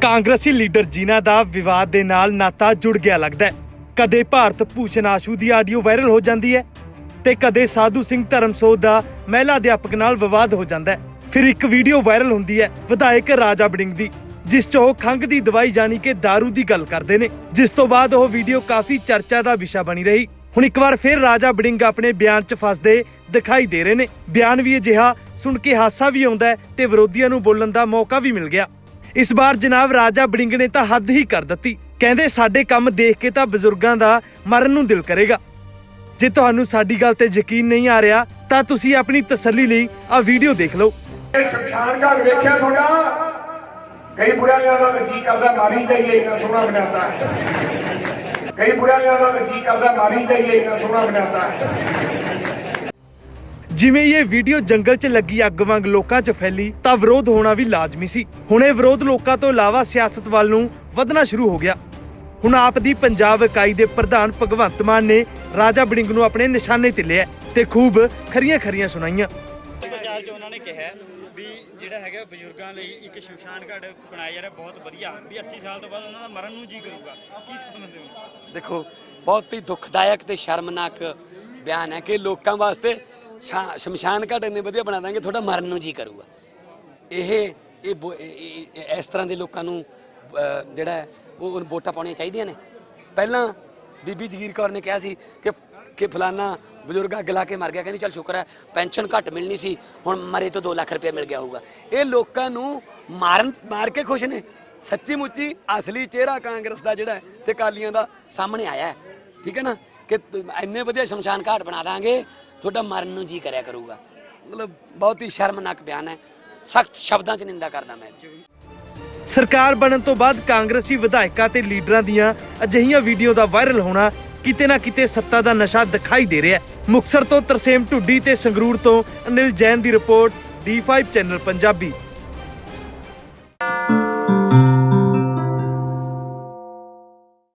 ਕਾਂਗਰਸੀ ਲੀਡਰ ਜਿਨ੍ਹਾਂ ਦਾ ਵਿਵਾਦ ਦੇ ਨਾਲ ਨਾਤਾ ਜੁੜ ਗਿਆ ਲੱਗਦਾ ਹੈ। ਕਦੇ ਭਾਰਤ ਭੂਸ਼ਣ ਆਸ਼ੂ ਦੀ ਆਡੀਓ ਵਾਇਰਲ ਹੋ ਜਾਂਦੀ ਹੈ ਤੇ ਕਦੇ ਸਾਧੂ ਸਿੰਘ ਧਰਮਸੋਤ ਦਾ ਮਹਿਲਾ ਅਧਿਆਪਕ ਨਾਲ ਵਿਵਾਦ ਹੋ ਜਾਂਦਾ ਹੈ। ਫਿਰ ਇੱਕ ਵੀਡੀਓ ਵਾਇਰਲ ਹੁੰਦੀ ਹੈ ਵਿਧਾਇਕ ਰਾਜਾ ਬੜਿੰਗ ਦੀ, ਜਿਸ 'ਚ ਉਹ ਖੰਘ ਦੀ ਦਵਾਈ ਜਾਣੀ ਕਿ दारू ਦੀ ਗੱਲ ਕਰਦੇ ਨੇ। ਜਿਸ ਤੋਂ ਬਾਅਦ ਉਹ ਵੀਡੀਓ ਕਾਫੀ ਚਰਚਾ ਦਾ ਵਿਸ਼ਾ ਬਣੀ ਰਹੀ। ਹੁਣ ਇੱਕ ਵਾਰ ਫਿਰ ਰਾਜਾ ਬੜਿੰਗ ਆਪਣੇ ਬਿਆਨ 'ਚ ਫਸਦੇ ਦਿਖਾਈ ਦੇ ਰਹੇ ਨੇ। ਬਿਆਨ ਵੀ ਅਜਿਹਾ ਸੁਣ ਕੇ ਹਾਸਾ ਵੀ ਆਉਂਦਾ ਹੈ ਤੇ ਵਿਰੋਧੀਆਂ ਨੂੰ ਬੋਲਣ ਦਾ ਮੌਕਾ ਵੀ ਮਿਲ ਗਿਆ। ਇਸ ਵਾਰ ਜਨਾਬ ਰਾਜਾ ਬੜਿੰਗ ਨੇ ਤਾਂ ਹੱਦ ਹੀ ਕਰ ਦਿੱਤੀ। ਕਹਿੰਦੇ, ਸਾਡੇ ਕੰਮ ਦੇਖ ਕੇ ਤਾਂ ਬਜ਼ੁਰਗਾਂ ਦਾ ਮਰਨ ਨੂੰ ਦਿਲ ਕਰੇਗਾ। ਜੇ ਤੁਹਾਨੂੰ ਸਾਡੀ ਗੱਲ ਤੇ ਯਕੀਨ ਨਹੀਂ ਆ ਰਿਹਾ, ਤਾਂ ਤੁਸੀਂ ਆਪਣੀ ਤਸੱਲੀ ਲਈ ਆ ਵੀਡੀਓ ਦੇਖ ਲਓ। ਇਹ ਸ਼ਮਸ਼ਾਨ ਘਾਟ ਵੇਖਿਆ ਤੁਹਾਡਾ? ਕਈ ਬੁੜਿਆਂ ਦਾ ਤਾਂ ਜੀ ਕਰਦਾ, ਮਾਰੀ ਜਾਈਏ, ਇੰਨਾ ਸੋਹਣਾ ਬਣਾਤਾ ਹੈ। ਕਈ ਬੁੜਿਆਂ ਦਾ ਤਾਂ ਜੀ ਕਰਦਾ, ਮਾਰੀ ਜਾਈਏ, ਇੰਨਾ ਸੋਹਣਾ ਬਣਾਤਾ ਹੈ। ਜਿਵੇਂ ਇਹ ਵੀਡੀਓ ਜੰਗਲ 'ਚ ਲੱਗੀ ਅੱਗ ਵਾਂਗ ਲੋਕਾਂ 'ਚ ਫੈਲੀ ਤਾਂ ਵਿਰੋਧ ਹੋਣਾ ਵੀ ਲਾਜ਼ਮੀ ਸੀ। ਹੁਣ ਇਹ ਵਿਰੋਧ ਲੋਕਾਂ ਤੋਂ ਇਲਾਵਾ ਸਿਆਸਤ ਵੱਲ ਨੂੰ ਵਧਣਾ ਸ਼ੁਰੂ ਹੋ ਗਿਆ। ਹੁਣ ਆਪ ਦੀ ਪੰਜਾਬ ਇਕਾਈ ਦੇ ਪ੍ਰਧਾਨ ਭਗਵੰਤ ਮਾਨ ਨੇ ਰਾਜਾ ਬੜਿੰਗ ਨੂੰ ਆਪਣੇ ਨਿਸ਼ਾਨੇ ਤੇ ਲਿਆ ਤੇ ਖੂਬ ਖਰੀਆਂ ਖਰੀਆਂ ਸੁਣਾਈਆਂ। ਪ੍ਰਚਾਰ 'ਚ ਉਹਨਾਂ ਨੇ ਕਿਹਾ ਵੀ ਜਿਹੜਾ ਹੈਗਾ ਬਜ਼ੁਰਗਾਂ ਲਈ ਇੱਕ ਸ਼ਮਸ਼ਾਨ ਘਾਟ ਬਣਾਇਆ ਜਾ ਰਿਹਾ ਬਹੁਤ ਵਧੀਆ। ਵੀ 80 ਸਾਲ ਤੋਂ ਬਾਅਦ ਉਹਨਾਂ ਦਾ ਮਰਨ ਨੂੰ ਜੀ ਕਰੂਗਾ। ਕੀ ਸਮਝਦੇ ਹੋ? ਦੇਖੋ ਬਹੁਤ ਹੀ ਦੁਖਦਾਇਕ ਤੇ ਸ਼ਰਮਨਾਕ ਬਿਆਨ ਹੈ ਕਿ ਲੋਕਾਂ ਵਾਸਤੇ ਸ਼ਮਸ਼ਾਨ ਘਾਟ ਇੰਨੇ ਵਧੀਆ ਬਣਾ ਦਾਂਗੇ ਤੁਹਾਡਾ ਮਰਨ ਨੂੰ ਜੀ ਕਰੂਗਾ। ਇਹ ਇਹ ਬੋ- ਇਹ- ਇਹ- ਇਸ ਤਰ੍ਹਾਂ ਦੇ ਲੋਕਾਂ ਨੂੰ ਅਹ, ਜਿਹੜਾ ਹੈ, ਉਹ ਉਹ ਵੋਟਾਂ ਪਾਉਣੀਆਂ ਚਾਹੀਦੀਆਂ ਨੇ। ਪਹਿਲਾਂ ਬੀਬੀ ਜਗੀਰ ਕੌਰ ਨੇ ਕਿਹਾ ਸੀ ਕਿ ਕਿ ਫਲਾਨਾ ਬਜ਼ੁਰਗ ਅੱਗ ਲਾ ਕੇ ਮਰ ਗਿਆ ਕਹਿੰਦੀ ਚਲ ਸ਼ੁਕਰ ਹੈ ਪੈਨਸ਼ਨ ਘੱਟ ਮਿਲਣੀ ਸੀ ਹੁਣ ਮਰੇ ਤੋਂ 2 ਲੱਖ ਰੁਪਏ ਮਿਲ ਗਿਆ ਹੋਊਗਾ। ਇਹ ਲੋਕਾਂ ਨੂੰ ਮਾਰਨ ਮਾਰ ਕੇ ਖੁਸ਼ ਨੇ। ਸੱਚੀ ਮੁੱਚੀ ਅਸਲੀ ਚਿਹਰਾ ਕਾਂਗਰਸ ਦਾ ਜਿਹੜਾ ਹੈ ਤੇ ਕਾਲੀਆਂ ਦਾ ਸਾਹਮਣੇ ਆਇਆ ਹੈ। ਠੀਕ ਹੈ ਨਾ? ਕਿ ਇੰਨੇ ਵਧੀਆ ਸ਼ਮਸ਼ਾਨ ਘਾਟ ਬਣਾ ਦਾਂਗੇ, ਤੁਹਾਡਾ ਮਰਨ ਨੂੰ ਜੀ ਕਰਿਆ ਕਰੂਗਾ। ਮਤਲਬ ਬਹੁਤ ਹੀ ਸ਼ਰਮਨਾਕ ਬਿਆਨ ਹੈ। ਸਖਤ ਸ਼ਬਦਾਂ 'ਚ ਨਿੰਦਾ ਕਰਦਾ ਮੈਂ। ਸਰਕਾਰ ਬਣਨ ਤੋਂ ਬਾਅਦ ਕਾਂਗਰਸੀ ਵਿਧਾਇਕਾਂ ਤੇ ਲੀਡਰਾਂ ਦੀਆਂ ਅਜਿਹੀਆਂ ਵੀਡੀਓ ਦਾ ਵਾਇਰਲ ਹੋਣਾ ਕਿਤੇ ਨਾ ਕਿਤੇ ਸੱਤਾ ਦਾ ਨਸ਼ਾ ਦਿਖਾਈ ਦੇ ਰਿਹਾ ਹੈ। ਮੁਕਸਰ ਤੋਂ ਤਰਸੇਮ ਢੁੱਡੀ ਤੇ ਸੰਗਰੂਰ ਤੋਂ ਅਨਿਲ ਜੈਨ ਦੀ ਰਿਪੋਰਟ D5 ਚੈਨਲ ਪੰਜਾਬੀ।